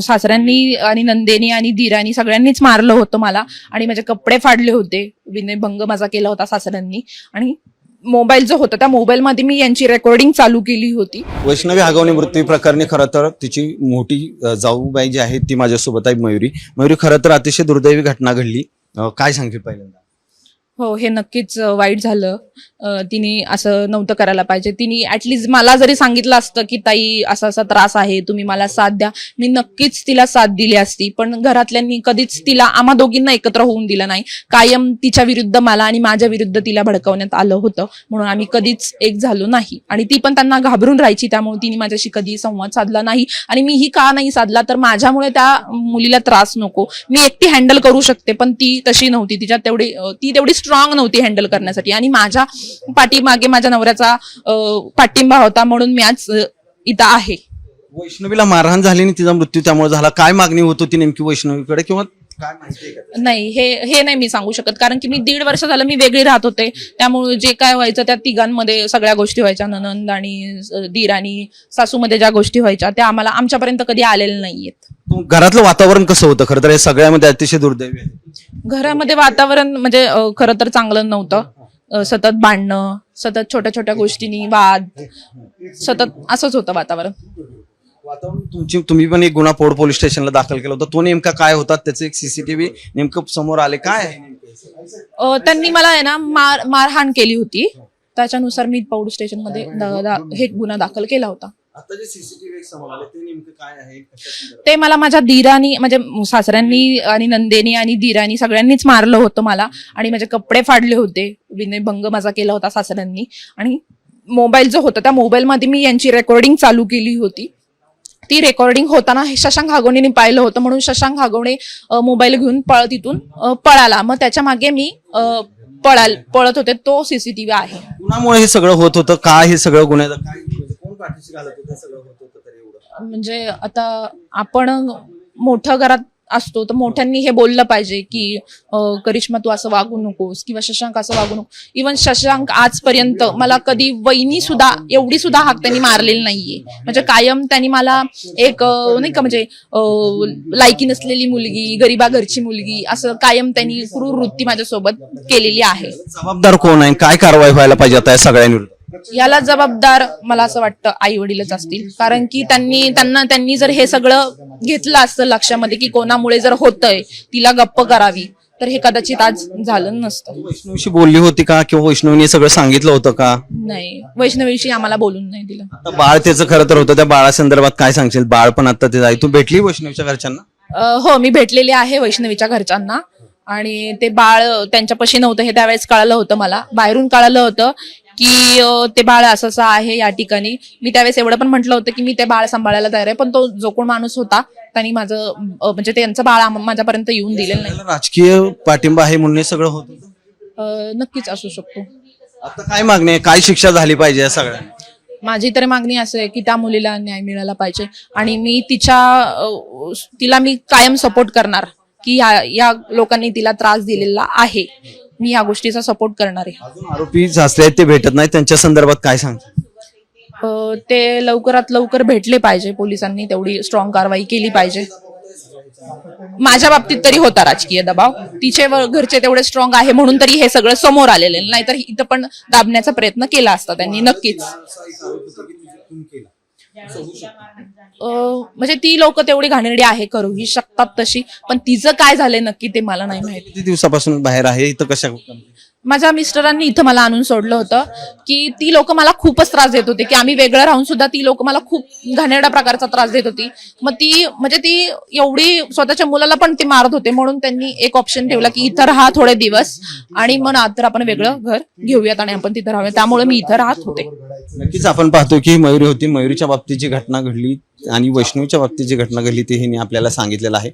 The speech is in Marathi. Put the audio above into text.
सासऱ्यांनी आणि नंदेनी आणि दिरानी सगळ्यांनीच मारलं होतं मला. आणि माझे कपडे फाडले होते. विनयभंग माझा केला होता सासऱ्यांनी. आणि मोबाईल जो होता त्या मोबाईलमध्ये मी यांची रेकॉर्डिंग चालू केली होती. वैष्णवी हागवणे मृत्यू प्रकरणी खरं तर तिची मोठी जाऊबाई जी आहे ती माझ्यासोबत आहे मयुरी. मयुरी खरं तर अतिशय दुर्दैवी घटना घडली. काय सांगतील पहिल्यांदा? हो हे नक्कीच वाईट झालं. तिने असं नव्हतं करायला पाहिजे. तिने ऍटलीस्ट मला जरी सांगितलं असतं की ताई असा असा त्रास आहे तुम्ही मला साथ द्या. मी नक्कीच तिला साथ दिली असती. पण घरातल्यांनी कधीच तिला आम्हा दोघींना एकत्र होऊन दिलं नाही. कायम तिच्या विरुद्ध मला आणि माझ्या विरुद्ध तिला भडकवण्यात आलं होतं. म्हणून आम्ही कधीच एक झालो नाही. आणि ती पण त्यांना घाबरून राहायची त्यामुळे तिने माझ्याशी कधी संवाद साधला नाही. आणि मीही का नाही साधला? तर माझ्यामुळे त्या मुलीला त्रास नको. मी एकटी हँडल करू शकते पण ती तशी नव्हती. तिच्यात तेवढी ती तेवढी स्ट्रॉंग नव्हती हँडल करण्यासाठी. आणि माझ्या पाठीमागे माझ्या नवऱ्याचा पाठिंबा होता म्हणून मी आज इथं आहे. वैष्णवीला मारहाण झाली आणि तिचा मृत्यू त्यामुळे झाला. काय मागणी होत होती नेमकी वैष्णवीकडे किंवा? नाही हे हे नाही मी सांगू शकत. कारण की मी दीड वर्ष झालं मी वेगळी राहत होते. त्यामुळे जे काय व्हायचं त्या तिघांमध्ये सगळ्या गोष्टी व्हायच्या. ननंद आणि दीर आणि सासूमध्ये ज्या गोष्टी व्हायच्या त्या आम्हाला आमच्यापर्यंत कधी आलेल्या नाहीयेत. घरातलं वातावरण कसं होतं? खरं तर हे सगळ्यामध्ये अतिशय दुर्दैवी आहे. घरामध्ये वातावरण म्हणजे खरं तर चांगलं नव्हतं. सतत भांडणं सतत छोट्या छोट्या गोष्टींनी वाद सतत असंच होतं वातावरण. वातावरण तुमची तुम्ही पण एक गुन्हा पोड पोलीस स्टेशनला दाखल केला होता. तो नेमका काय होता? त्याचे एक सीसीटीव्ही नेमकं समोर आले. काय त्यांनी मला आहे ना मार मारहाण केली होती. त्याच्यानुसार मी पौड स्टेशनमध्ये हे गुन्हा दाखल केला होता. आता जे सीसीटीव्ही समोर आले ते नेमकं काय आहे? कशा? ते मला माझ्या दिरानी म्हणजे सासऱ्यांनी आणि नंदेनी आणि दिरानी सगळ्यांनीच मारलं होतं मला. आणि माझे कपडे फाडले होते. विनयभंग माझा केला होता सासऱ्यांनी. आणि मोबाईल जो होता त्या मोबाईलमध्ये मी यांची रेकॉर्डिंग चालू केली होती. ती रेकॉर्डिंग होताना हे शशांक हागवणेने पाहिलं होतं. म्हणून शशांक हागवणे मोबाईल घेऊन पळ तिथून पळाला. मग त्याच्यामागे मी पळाल पळत होते. तो सीसीटीव्ही आहे. कुणामुळे हे सगळं होत होतं? का हे सगळं कोण पाठीशी घालत होतं सगळं होत होतं तरी एवढं. म्हणजे आता आपण मोठ्या घरात असतो तर मोठ्यांनी हे बोललं पाहिजे की करिश्मा तू असं वागू नकोस किंवा शशांक असं वागू नको. इवन शशांक आजपर्यंत मला कधी वहिनी सुद्धा एवढी सुद्धा हाक त्यांनी मारलेली नाहीये. म्हणजे कायम त्यांनी मला एक नाही का म्हणजे अं, लायकी नसलेली मुलगी गरीबा घरची मुलगी असं कायम त्यांनी क्रूर वृत्ती माझ्यासोबत केलेली आहे. जबाबदार कोण आहे? काय कारवाई व्हायला पाहिजे आता या सगळ्यांविरुद्ध? याला जबाबदार मला असं वाटतं आई वडीलच असतील. कारण की त्यांनी त्यांना त्यांनी जर हे सगळं घेतलं असतं लक्षामध्ये की कोणामुळे जर होतंय तिला गप्प करावी तर हे कदाचित आज झालं नसतं. वैष्णवीशी बोलली होती का? किंवा वैष्णवीने सगळं सांगितलं होतं का? नाही. वैष्णवीशी आम्हाला बोलून नाही दिलं. आता बाळ त्याचं खरं तर होतं. त्या बाळासंदर्भात काय सांगशील? बाळ पण आता ते आहे. तू भेटली वैष्णवीच्या घरच्यांना? अं, हो मी भेटलेले आहे वैष्णवीच्या घरच्यांना. आणि ते बाळ त्यांच्यापाशी नव्हतं हे त्यावेळेस कळालं होतं मला. बाहेरून कळालं होतं की ते बाळ असं असं आहे या ठिकाणी. मी त्यावेळेस एवढं पण म्हटलं होतं की मी ते बाळ सांभाळायला तयार आहे पण तो जो कोण माणूस होता त्यांनी माझं म्हणजे त्यांचं बाळ माझ्यापर्यंत येऊन दिलेलं नाही. राजकीय पाठिंबा आहे म्हणून हे सगळं होत? नक्कीच असू शकतो. आता काय मागणी आहे? काय शिक्षा झाली पाहिजे या सगळ्यांना माझी तर मागणी असं आहे की त्या मुलीला न्याय मिळाला पाहिजे. आणि मी तिच्या तिला मी कायम सपोर्ट करणार. की या या लोकांनी तिला त्रास दिलेला आहे. मी या गोष्टीचा सपोर्ट करणार आहे. अजून आरोपी सासरे आहेत ते भेटत नाही त्यांच्या संदर्भात काय अं, ते लवकरात लवकर भेटले पाहिजे पोलिसांनी तेवढी स्ट्रॉंग कारवाई केली पाहिजे. माझ्या बाबतीत तरी होता राजकीय दबाव. तिचे व- घरचे तेवढे स्ट्रॉंग आहे म्हणून तरी हे सगळं समोर आलेले. नाहीतर इथं पण दाबण्याचा प्रयत्न केला असता त्यांनी नक्कीच. म्हणजे ती लोक तेवढी घाणेरडी आहे करूही शकतात तशी पण तिचं काय झालंय नक्की ते मला नाही माहिती. किती दिवसापासून बाहेर आहे? इथं कशा माझ्या मिस्टरांनी इथं मला आणून सोडलं होतं की ती लोक मला खूपच त्रास देत होते की आम्ही वेगळं राहून सुद्धा ती लोक मला खूप घाणेरड्या प्रकारचा त्रास देत होती. मग ती म्हणजे ती एवढी स्वतःच्या मुलाला पण ती मारत होते म्हणून त्यांनी एक ऑप्शन ठेवला की इथं राहा थोडे दिवस आणि मग नंतर आपण वेगळं घर घेऊयात आणि आपण तिथं राहूया त्यामुळे मी इथं राहत होते. नक्कीच आपण पाहतो की मयुरी होती. मयुरीच्या बाबतीत जी घटना घडली आणि वैष्णवीच्या बाबतीत जी घटना घडली ती हिने आपल्याला सांगितलेलं आहे.